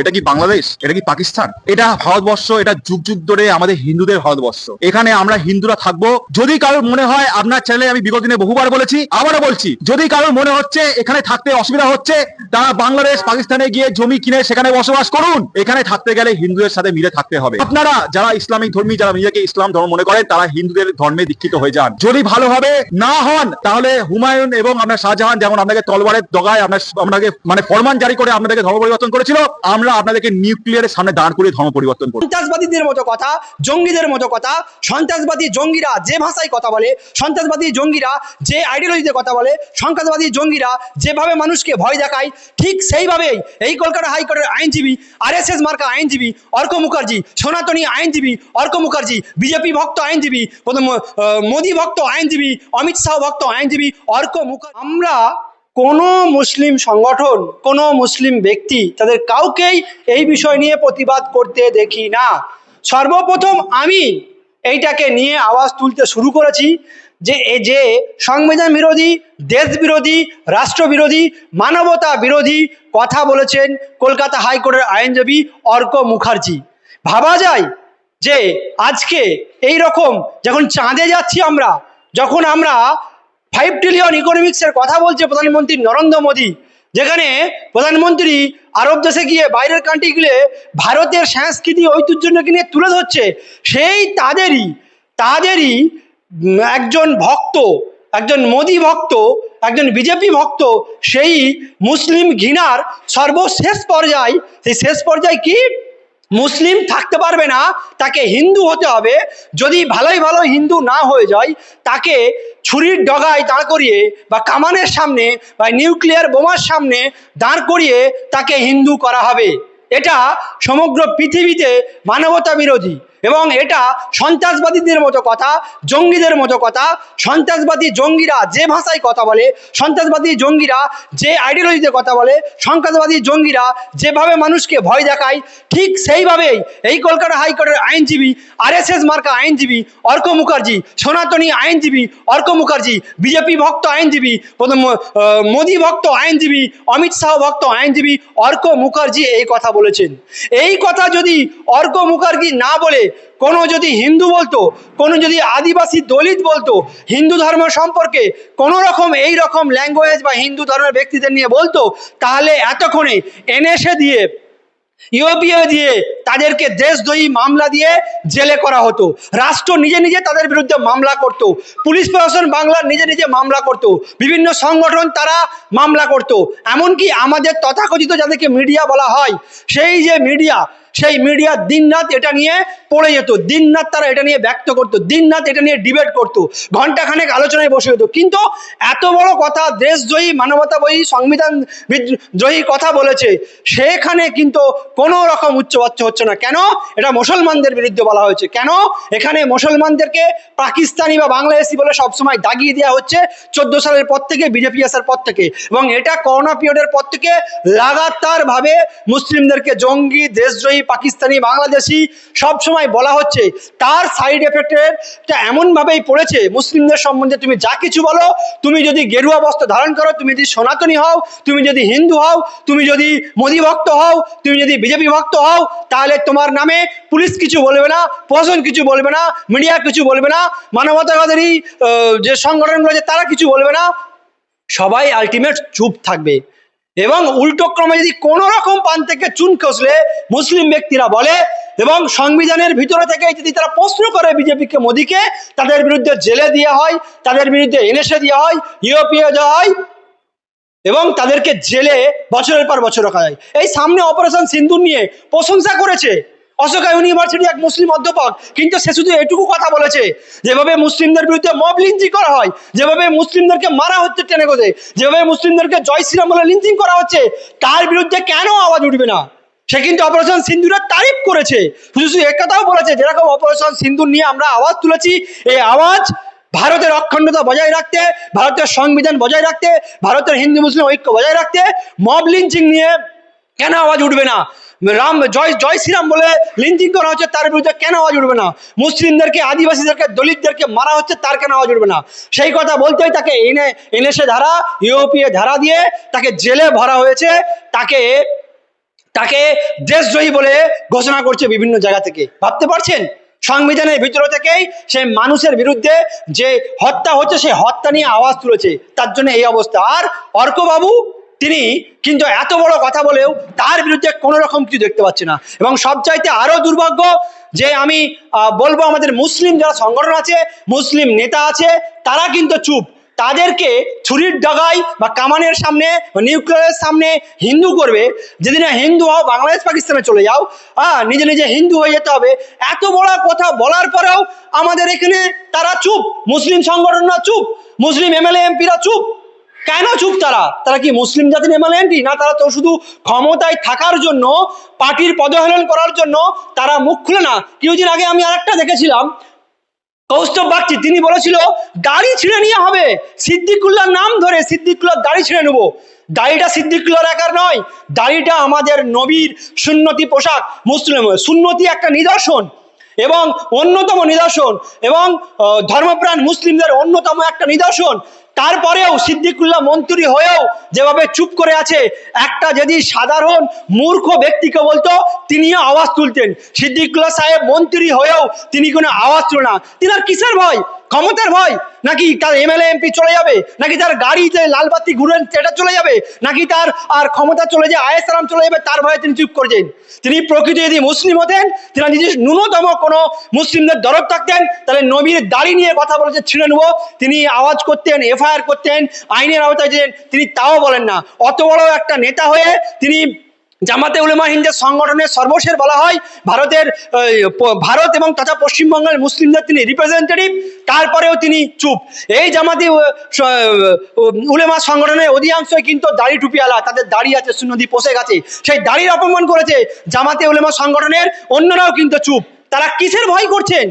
এটা কি বাংলাদেশ? এটা কি পাকিস্তান? এটা ভারতবর্ষ, এটা যুগ যুগ ধরে আমাদের হিন্দুদের ভারতবর্ষ। এখানে আমরা হিন্দুরা থাকব। যদি কারোর মনে হয় আপনার চ্যানেলে আমি বিগত দিনে বহুবার বলেছি, আবারও বলছি, যদি কারোর মনে হচ্ছে এখানে থাকতে অসুবিধা হচ্ছে, তারা বাংলাদেশ, পাকিস্তানে গিয়ে জমি কিনে সেখানে বসবাস করুন। এখানে থাকতে গেলে হিন্দুদের সাথে মিলে থাকতে হবে। আপনারা যারা ইসলামিক ধর্মী, যারা নিজেকে ইসলাম ধর্ম মনে করেন, তারা হিন্দুদের ধর্মে দীক্ষিত হয়ে যান। যদি ভালো ভালোভাবে না হন, তাহলে হুমায়ুন এবং আপনার শাহজাহান, যেমন আপনাকে তলবারের দগায় আপনার, আপনাকে মানে ফরমান জারি করে আপনাদেরকে ধর্ম পরিবর্তন করেছিল, আমরা আপনাদেরকে নিউক্লিয়ারের সামনে দাঁড় করে ধর্ম পরিবর্তন করব। সন্ত্রাসবাদীদের মতো কথা, জঙ্গিদের মতো কথা, সন্ত্রাসবাদী জঙ্গিরা যে ভাষায় কথা বলে, সন্ত্রাসবাদী জঙ্গিরা যে আইডিওলজিতে কথা বলে, সন্ত্রাসবাদী জঙ্গিরা যেভাবে মানুষকে ভয় দেখায়, ঠিক সেইভাবেই এই কলকাতা হাইকোর্টের আইনজীবী, আরএসএস মার্কা আইনজীবী, অর্ক মুখার্জি, সনাতনী আইনজীবী, অর্ক মুখার্জি, বিজেপি ভক্ত আইনজীবী মোদী ভক্ত আইনজীবী, অমিত শাহ ভক্ত আইনজীবী, অর্ক মুখার্জি। আমরা কোনো মুসলিম সংগঠন, কোনো মুসলিম ব্যক্তি তাদের কাউকেই এই বিষয় নিয়ে প্রতিবাদ করতে দেখি না। সর্বপ্রথম আমি এইটাকে নিয়ে আওয়াজ তুলতে শুরু করেছি যে, এ যে সংবিধান বিরোধী, দেশ বিরোধী, রাষ্ট্র বিরোধী, মানবতা বিরোধী কথা বলেছেন কলকাতা হাইকোর্টের আইনজীবী অর্ক মুখার্জি। ভাবা যায় যে, আজকে এই রকম যখন চাঁদে যাচ্ছি আমরা, যখন আমরা ফাইভ ট্রিলিয়ন ইকোনমিক্সের কথা বলছে প্রধানমন্ত্রী নরেন্দ্র মোদী, যেখানে প্রধানমন্ত্রী আরব দেশে গিয়ে বাইরের কান্ট্রিগুলো ভারতের সংস্কৃতি ঐতিহ্যকে নিয়ে তুলে ধরছে। সেই তাদেরই তাদেরই একজন ভক্ত, একজন মোদী ভক্ত, একজন বিজেপি ভক্ত, সেই মুসলিম ঘৃণার সর্বশেষ পর্যায়, সেই শেষ পর্যায় কি? মুসলিম থাকতে পারবে না, তাকে হিন্দু হতে হবে। যদি ভালোই ভালো হিন্দু না হয়ে যায়, তাকে ছুরির ডগায় দাঁড় করিয়ে বা কামানের সামনে বা নিউক্লিয়ার বোমার সামনে দাঁড় করিয়ে তাকে হিন্দু করা হবে। এটা সমগ্র পৃথিবীতে মানবতা বিরোধী এবং এটা সন্ত্রাসবাদীদের মতো কথা, জঙ্গিদের মতো কথা, সন্ত্রাসবাদী জঙ্গিরা যে ভাষায় কথা বলে, সন্ত্রাসবাদী জঙ্গিরা যে আইডিওলজিতে কথা বলে, সন্ত্রাসবাদী জঙ্গিরা যেভাবে মানুষকে ভয় দেখায়, ঠিক সেইভাবেই এই কলকাতা হাইকোর্টের আইনজীবী, আরএসএস মার্কা আইনজীবী অর্ক মুখার্জি, সনাতনী আইনজীবী অর্ক মুখার্জি, বিজেপি ভক্ত আইনজীবী মোদী ভক্ত আইনজীবী, অমিত শাহ ভক্ত আইনজীবী অর্ক মুখার্জি এই কথা বলেছেন। এই কথা যদি অর্ক মুখার্জি না বলে কোনো যদি হিন্দু বলতো, কোনো যদি আদিবাসী দলিত বলতো, হিন্দু ধর্ম সম্পর্কে কোনো রকম এই রকম ল্যাঙ্গুয়েজ বা হিন্দু ধর্মের ব্যক্তিদের নিয়ে বলতো, তাহলে এতক্ষণে এনএসএ দিয়ে, ইউপিএ দিয়ে তাদেরকে দেশদ্রোহী মামলা দিয়ে জেলে করা হতো। রাষ্ট্র নিজে নিজে তাদের বিরুদ্ধে মামলা করত। পুলিশ প্রশাসন বাংলার নিজে নিজে মামলা করত। বিভিন্ন সংগঠন তারা মামলা করত। এমনকি আমাদের তথাকথিত যাদেরকে মিডিয়া বলা হয়, সেই যে মিডিয়া সেই মিডিয়া দিনরাত এটা নিয়ে পড়ে যেত। দিনরাত তারা এটা নিয়ে ব্যক্ত করতো, দিনরাত এটা নিয়ে ডিবেট করতো ঘন্টাখানেক আলোচনায় বসে যেত। কিন্তু এত বড় কথা দেশজয়ী মানবতাবয়ী সংবিধান বিদ্রোহী কথা বলেছে, সেখানে কিন্তু কোনো রকম উচ্চবাচ্য হচ্ছে না। কেন? এটা মুসলমানদের বিরুদ্ধে বলা হয়েছে। কেন? এখানে মুসলমানদেরকে পাকিস্তানি বা বাংলাদেশি বলে সবসময় দাগিয়ে দেওয়া হচ্ছে চোদ্দ সালের পর থেকে, বিজেপি আসার পর থেকে। এবং এটা করোনা পিরিয়ডের পর থেকে লাগাতারভাবে মুসলিমদেরকে জঙ্গি, দেশদ্রোহী পাকিস্তানি, বাংলাদেশি সব সময় বলা হচ্ছে। তার সাইড এফেক্টের এমনভাবেই পড়েছে, মুসলিমদের সম্বন্ধে তুমি যা কিছু বলো, তুমি যদি গেরুয়া বস্ত্র ধারণ করো, তুমি যদি সনাতনী হও, তুমি যদি হিন্দু হও, তুমি যদি মোদী ভক্ত হও, তুমি যদি বিজেপি ভক্ত হও, তাহলে তোমার নামে পুলিশ কিছু বলবে না, প্রশাসন কিছু বলবে না, মিডিয়া কিছু বলবে না মানবতাবাদেরই যে সংগঠনগুলো আছে, তারা কিছু বলবে না। সবাই আলটিমেট চুপ থাকবে। এবং উল্টো ক্রমে যদি কোনো রকম পান থেকে চুন খসলে মুসলিম ব্যক্তিরা বলে এবং সংবিধানের ভিতরে থেকে যদি তারা প্রশ্ন করে বিজেপিকে, মোদীকে, তাদের বিরুদ্ধে জেলে দেওয়া হয়, তাদের বিরুদ্ধে এনএসএ দেওয়া হয়, ইউপিএ দেওয়া হয়, এবং তাদেরকে জেলে বছরের পর বছর রাখা যায়। এই সামনে অপারেশন সিন্ধু নিয়ে প্রশংসা করেছে। অশোকা ইউনিভার্সিটি এক মুসলিম অধ্যাপক, কিন্তু সে শুধু এটুকু কথা বলেছে, যেভাবে মুসলিমদের বিরুদ্ধে মব লিঞ্চিং করা হয়, যেভাবে মুসলিমদেরকে মারা হচ্ছে টেনে গোদে, যেভাবে মুসলিমদেরকে জয় শ্রীরাম বলে লিঞ্চিং করা হচ্ছে, তার বিরুদ্ধে কেন আওয়াজ উঠবে না? সে কিন্তু অপারেশন সিন্দুরের তারিফ করেছে, শুধু শুধু একথাও বলেছে, যেরকম অপারেশন সিন্দুর নিয়ে আমরা আওয়াজ তুলেছি, এই আওয়াজ ভারতের অখণ্ডতা বজায় রাখতে, ভারতের সংবিধান বজায় রাখতে, ভারতের হিন্দু মুসলিম ঐক্য বজায় রাখতে, মব লিঞ্চিং নিয়ে কেন আওয়াজ উঠবে না? রাম, জয় জয় শ্রীরাম বলে লিঞ্চিং করা হচ্ছে, তার বিরুদ্ধে কেন আওয়াজ উঠবে না? মুসলিমদেরকে, আদিবাসীদেরকে, দলিতদেরকে মারা হচ্ছে, তার কেন আওয়াজ উঠবে না? সেই কথা বলতেই তাকে এনে এনেসে ধারা ইউরোপীয় ধারা দিয়ে তাকে জেলে ভরা হয়েছে, তাকে তাকে দেশদ্রোহী বলে ঘোষণা করছে বিভিন্ন জায়গা থেকে। ভাবতে পারছেন? সংবিধানের ভিতর থেকেই সে মানুষের বিরুদ্ধে যে হত্যা হচ্ছে সেই হত্যা নিয়ে আওয়াজ তুলেছে, তার জন্য এই অবস্থা। আর অর্কবাবু তিনি কিন্তু এত বড় কথা বলেও তার বিরুদ্ধে কোনো রকম কিছু দেখতে পাচ্ছে না। এবং সবচাইতে আরও দুর্ভাগ্য যে আমি বলব আমাদের মুসলিম যারা সংগঠন আছে, মুসলিম নেতা আছে, তারা কিন্তু চুপ। তাদেরকে ছুরির ডাগায় বা কামানের সামনে বা নিউক্লিয়ারের সামনে হিন্দু করবে, যেদিন হিন্দু হও, বাংলাদেশ, পাকিস্তানে চলে যাও হ্যাঁ নিজে নিজে হিন্দু হয়ে যেতে হবে। এত বড় কথা বলার পরেও আমাদের এখানে তারা চুপ। মুসলিম সংগঠনরা চুপ। মুসলিম এমএলএ, এমপিরা চুপ। কেন চুপ তারা? তারা কি মুসলিম জাতির এমএলএ এমপি না, তারা তো শুধু ক্ষমতায় থাকার জন্য, পার্টির পদহেলন করার জন্য তারা মুখ খুলে না? কিছুদিন আগে আমি আরেকটা দেখেছিলাম, কৌস্তব বাগচি, তিনি বলেছিল দাড়ি ছিঁড়ে নিয়ে হবে। সিদ্দিকুল্লার নাম ধরে সিদ্দিকুল্লার দাড়ি ছিঁড়ে নেব। দাড়িটা সিদ্দিকুল্লার একার নয় দাড়িটা আমাদের নবীর সুন্নতি পোশাক, মুসলিম, সুন্নতি একটা নিদর্শন এবং অন্যতম নিদর্শন এবং ধর্মপ্রাণ মুসলিমদের অন্যতম একটা নিদর্শন। তারপরেও সিদ্দিকুল্লাহ মন্ত্রী হয়েও যেভাবে চুপ করে আছে, একটা যদি সাধারণ মূর্খ ব্যক্তিকে বলতো, তিনিও আওয়াজ তুলতেন। সিদ্দিকুল্লাহ সাহেব মন্ত্রী হয়েও তিনি কোনো আওয়াজ তুলে না তিনার কিসের ভয়? ক্ষমতার ভয়? নাকি তার এমএলএ এমপি চলে যাবে? নাকি তার গাড়িতে লাল বাতি ঘুরে সেটা চলে যাবে? নাকি তার আর ক্ষমতা চলে যায় আয়েসারাম চলে যাবে, তার ভয়ে তিনি চুপ করছেন তিনি প্রকৃতি যদি মুসলিম হতেন তিনি নিজে ন্যূনতম কোনো মুসলিমদের দরদ থাকতেন, তাহলে নবীর দাড়ি নিয়ে কথা বলেছে, ছিঁড়ে নেব। তিনি আওয়াজ করতেন এফআইআর করতেন, আইনের আওতায় যেতেন, তিনি তাও বলেন না। অত বড় একটা নেতা হয়ে তিনি জামাতে উলেমা হিন্দের সংগঠনের সর্বশেষ বলা হয়, ভারতের ভারত এবং তথা পশ্চিমবঙ্গের মুসলিমদের তিনি রিপ্রেজেন্টেটিভ তারপরেও তিনি চুপ। এই জামাতি উলেমা সংগঠনের অধিকাংশই কিন্তু দাড়ি টুপিওয়ালা, তাদের দাড়ি আছে, সুন্নতি পোষে গেছে। সেই দাড়ির অপমান করেছে জামাতে উলেমা সংগঠনের অন্যরাও কিন্তু চুপ। তারা কিসের ভয় করছেন?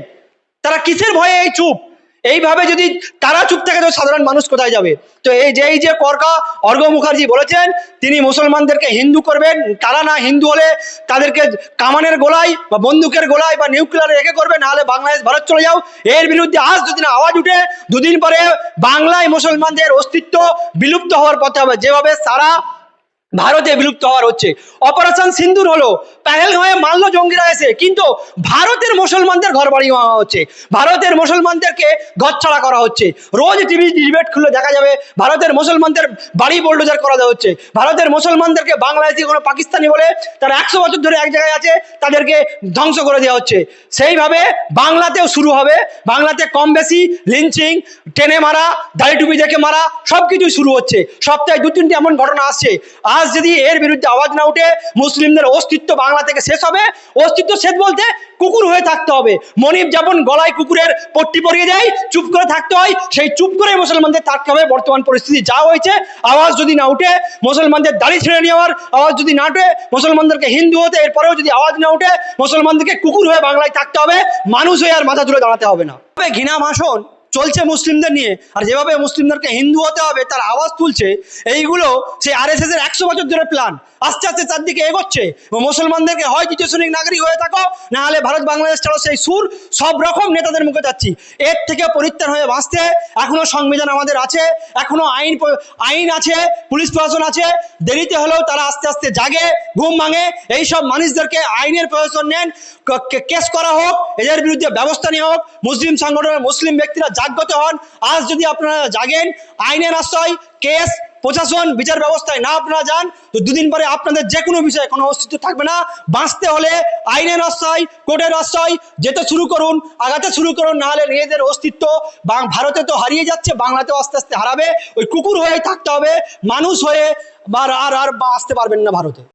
তারা কিসের ভয়ে এই চুপ? এইভাবে যদি তারা চুপ থাকে তো সাধারণ মানুষ কোথায় যাবে? তো এই যে এই যে করকা অর্ঘ মুখার্জি বলেছেন, তিনি মুসলমানদেরকে হিন্দু করবেন, তারা না হিন্দু হলে তাদেরকে কামানের গোলায় বা বন্দুকের গোলায় বা নিউক্লিয়ার রেখে করবে নাহলে বাংলাদেশ, ভারত চলে যাও। এর বিরুদ্ধে আজ যদি না আওয়াজ উঠে, দুদিন পরে বাংলায় মুসলমানদের অস্তিত্ব বিলুপ্ত হওয়ার পথে হবে। যেভাবে সারা ভারতে বিলুপ্ত হওয়ার হচ্ছে। অপারেশন সিন্দুর হলো পেহেলগাঁয়ে মারলো জঙ্গিরা এসে, কিন্তু ভারতের মুসলমানদের ঘর বাড়ি ভাঙা হচ্ছে। ভারতের মুসলমানদেরকে ঘর ছাড়া করা হচ্ছে। রোজ টিভি ডিবেট খুলে দেখা যাবে, ভারতের মুসলমানদের বাড়ি বোল্ডোজার করা হচ্ছে। ভারতের মুসলমানদেরকে বাংলাদেশি কোনো পাকিস্তানি বলে তারা একশো বছর ধরে এক জায়গায় আছে, তাদেরকে ধ্বংস করে দেওয়া হচ্ছে। সেইভাবে বাংলাতেও শুরু হবে। বাংলাতে কম বেশি লিঞ্চিং টেনে মারা, দাড়ি টুপি দেখে মারা সব কিছুই শুরু হচ্ছে। সপ্তাহে দু তিনটি এমন ঘটনা আসছে। আজ যদি এর বিরুদ্ধে আওয়াজ না উঠে মুসলিমদের অস্তিত্ব বাংলা থেকে শেষ হবে, অস্তিত্ব শেষ বলতে কুকুর হয়ে থাকতে হবে। মনিব যেমন গলায় কুকুরের পট্টি পরিয়ে দেয়, চুপ করে থাকতে হয়, সেই চুপ করে মুসলমানদের থাকতে হবে। বর্তমান পরিস্থিতি যা হয়েছে, আওয়াজ যদি না উঠে মুসলমানদের দাড়ি ছেড়ে নেওয়ার আওয়াজ যদি না উঠে, মুসলমানদেরকে হিন্দু হতে এরপরেও যদি আওয়াজ না উঠে, মুসলমানদেরকে কুকুর হয়ে বাংলায় থাকতে হবে, মানুষ হয়ে আর মাথা তুলে দাঁড়াতে হবে না। তবে ঘৃণা ভাষণ চলছে মুসলিমদের নিয়ে। আর যেভাবে মুসলিমদেরকে হিন্দু হতে হবে, তার আওয়াজ তুলছে, এইগুলো সেই আর এস এর একশো বছর ধরে প্ল্যান আস্তে তার দিকে এগোচ্ছে এবং মুসলমানদেরকে হয় দ্বিতীয় নাগরিক হয়ে থাকো, না হলে ভারত, বাংলাদেশ ছাড়ো সেই সুর, সব রকম নেতাদের মুখে যাচ্ছি। এর থেকে পরিত্রাণ হয়ে বাঁচতে এখনও সংবিধান আমাদের আছে, এখনও আইন আইন আছে, পুলিশ প্রশাসন আছে। দেরিতে হলেও তারা আস্তে আস্তে জাগে, ঘুম ভাঙে। এই সব মানুষদেরকে আইনের প্রশাসন নেন। কেস করা হোক, এদের বিরুদ্ধে ব্যবস্থা নেওয়া হোক, মুসলিম সংগঠনের মুসলিম ব্যক্তিরা জাগ্রত হন। আজ যদি আপনারা জাগেন, আইনের আশ্রয়, কেস প্রশাসন বিচার ব্যবস্থায় না আপনারা যান, তো দুদিন পরে আপনাদের যে কোনো বিষয়ে কোনো অস্তিত্ব থাকবে না। বাঁচতে হলে আইনের আশ্রয়, কোর্টের আশ্রয়, যেতে শুরু করুন, আগাতে শুরু করুন, নাহলে নিজেদের অস্তিত্ব ভারতে তো হারিয়ে যাচ্ছে, বাংলাতেও আস্তে আস্তে হারাবে। ওই কুকুর হয়ে থাকতে হবে, মানুষ হয়ে আর আর বাঁচতে পারবেন না ভারতে।